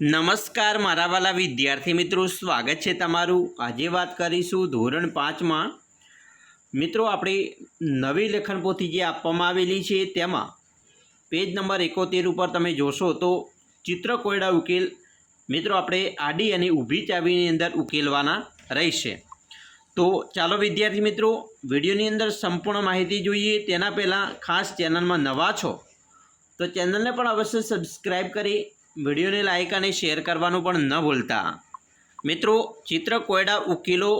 નમસ્કાર મારા વાલા વિદ્યાર્થી મિત્રો, સ્વાગત છે તમારું. આજે વાત કરીશું ધોરણ પાંચમાં. મિત્રો, આપણે નવી લેખન પોથી જે આપવામાં આવેલી છે તેમાં પેજ નંબર એકોતેર ઉપર તમે જોશો તો ચિત્ર કોયડા ઉકેલ, મિત્રો, આપણે આડી અને ઊભી ચાવીની અંદર ઉકેલવાના રહેશે. તો ચાલો વિદ્યાર્થી મિત્રો, વિડીયોની અંદર સંપૂર્ણ માહિતી જોઈએ. તેના પહેલાં ખાસ ચેનલમાં નવા છો તો ચેનલને પણ અવશ્ય સબસ્ક્રાઈબ કરી વિડીયોને લાઇક અને શેર કરવાનું પણ ન ભૂલતા. મિત્રો, ચિત્ર કોયડા ઉકેલો,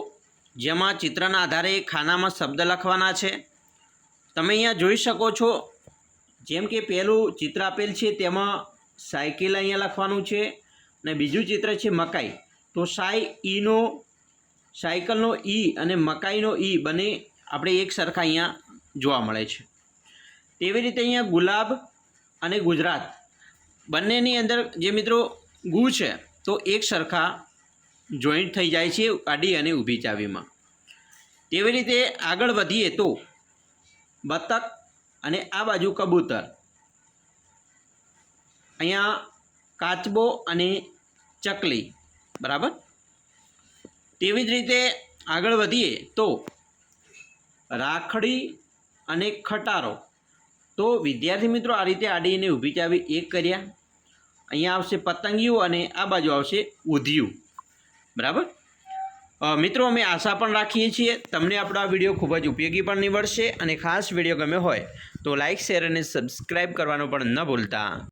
જેમાં ચિત્રના આધારે ખાનામાં શબ્દ લખવાના છે. તમે અહીંયા જોઈ શકો છો, જેમ કે પહેલું ચિત્ર આપેલ છે, તેમાં સાયકલ અહીંયા લખવાનું છે અને બીજું ચિત્ર છે મકાઈ. તો સાઈ ઈનો, સાયકલનો ઈ અને મકાઈનો ઈ બંને આપણે એક સરખા અહીંયા જોવા મળે છે. તેવી રીતે અહીંયા ગુલાબ અને ગુજરાત બંનેની અંદર જે મિત્રો ગુ છે, તો એક સરખા જોઈન્ટ થઈ જાય છે આડી અને ઊભી ચાવીમાં. તેવી રીતે આગળ વધીએ તો બતક અને આ બાજુ કબૂતર. અહીંયા કાચબો અને ચકલી, બરાબર? તેવી જ રીતે આગળ વધીએ તો રાખડી અને ખટારો. તો વિદ્યાર્થી મિત્રો આ રીતે આડીને ઊભી ચાવી એક કર્યા. અહીંયા આવશે પતંગિયું અને આ બાજુ આવશે ઉધિયું. બરાબર? મિત્રો, અમે આશા પણ રાખીએ છીએ તમને આપણો આ વીડિયો ખૂબ જ ઉપયોગી પણ નીવડશે અને ખાસ વીડિયો ગમે હોય તો લાઇક શેર અને સબસ્ક્રાઈબ કરવાનું પણ ન ભૂલતા.